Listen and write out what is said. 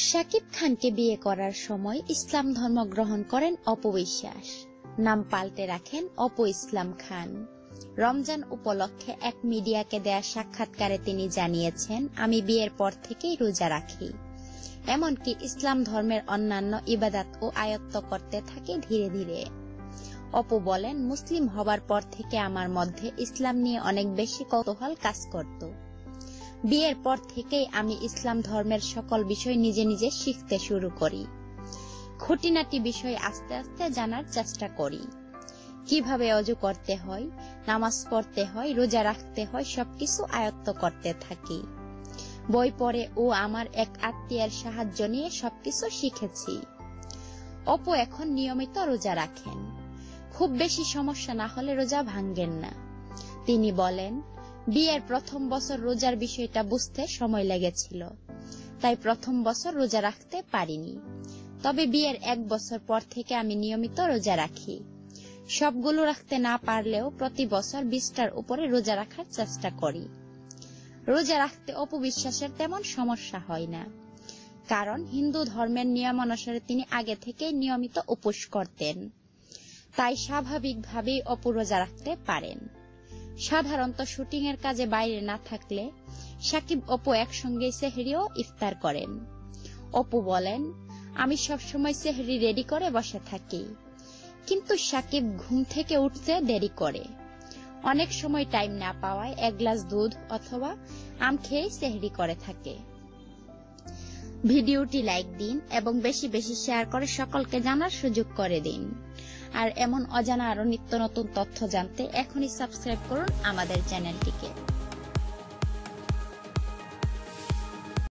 শাকিব খানকে বিয়ে করার সময় ইসলাম ধর্ম গ্রহণ করেন অপবিশ্বাস। নাম পাল্টে রাখেন অপু ইসলাম খান। রমজান উপলক্ষে এক মিডিয়াকে দেয়া সাক্ষাৎকারে তিনি জানিয়েছেন, আমি বিয়ের পর থেকেই রোজা রাখি। এমনকি ইসলাম ধর্মের অন্যান্য ইবাদাত ও আয়ত্ত করতে থাকি ধীরে ধীরে। অপু বলেন, মুসলিম হবার পর থেকে আমার মধ্যে ইসলাম নিয়ে অনেক বেশি কৌতূহল কাজ করত। বিয়ের পর থেকেই আমি ইসলাম ধর্মের সকল বিষয় নিজে নিজে শিখতে শুরু করি। খুঁটিনাটি বিষয় আস্তে আস্তে জানার চেষ্টা করি। কীভাবে অজু করতে হয়, নামাজ পড়তে হয়, রোজা রাখতে হয়, সবকিছু আয়ত্ত করতে থাকি। বই পড়ে ও আমার এক আত্মীয়ের সাহায্য নিয়ে সবকিছু শিখেছি। অপু এখন নিয়মিত রোজা রাখেন। খুব বেশি সমস্যা না হলে রোজা ভাঙ্গেন না। তিনি বলেন বিয়ের প্রথম বছর রোজার বিষয়টা বুঝতে সময় লেগেছিল। তাই প্রথম বছর রোজা রাখতে পারিনি। তবে বিয়ের এক বছর পর থেকে আমি নিয়মিত রোজা রাখি। সবগুলো রাখতে না পারলেও প্রতি বছর বিশটার উপরে রোজা রাখার চেষ্টা করি। রোজা রাখতে অপবিশ্বাসের তেমন সমস্যা হয় না। কারণ হিন্দু ধর্মের নিয়ম অনুসারে তিনি আগে থেকে নিয়মিত উপোস করতেন। তাই স্বাভাবিকভাবেই অপু রোজা রাখতে পারেন। সাধারণত শুটিং এর কাজে বাইরে না থাকলে সাকিব অপু একসঙ্গে সেহরিও ইফতার করেন। অপু বলেন, আমি সবসময় সেহরি রেডি করে বসে থাকি, কিন্তু সাকিব ঘুম থেকে উঠতে দেরি করে। অনেক সময় টাইম না পাওয়ায় এক গ্লাস দুধ অথবা আম খেয়ে সেহরি করে থাকে। ভিডিওটি লাইক দিন এবং বেশি বেশি শেয়ার করে সকলকে জানার সুযোগ করে দিন। আর এমন অজানা আরও নিত্য নতুন তথ্য জানতে এখনই সাবস্ক্রাইব করুন আমাদের চ্যানেলটিকে।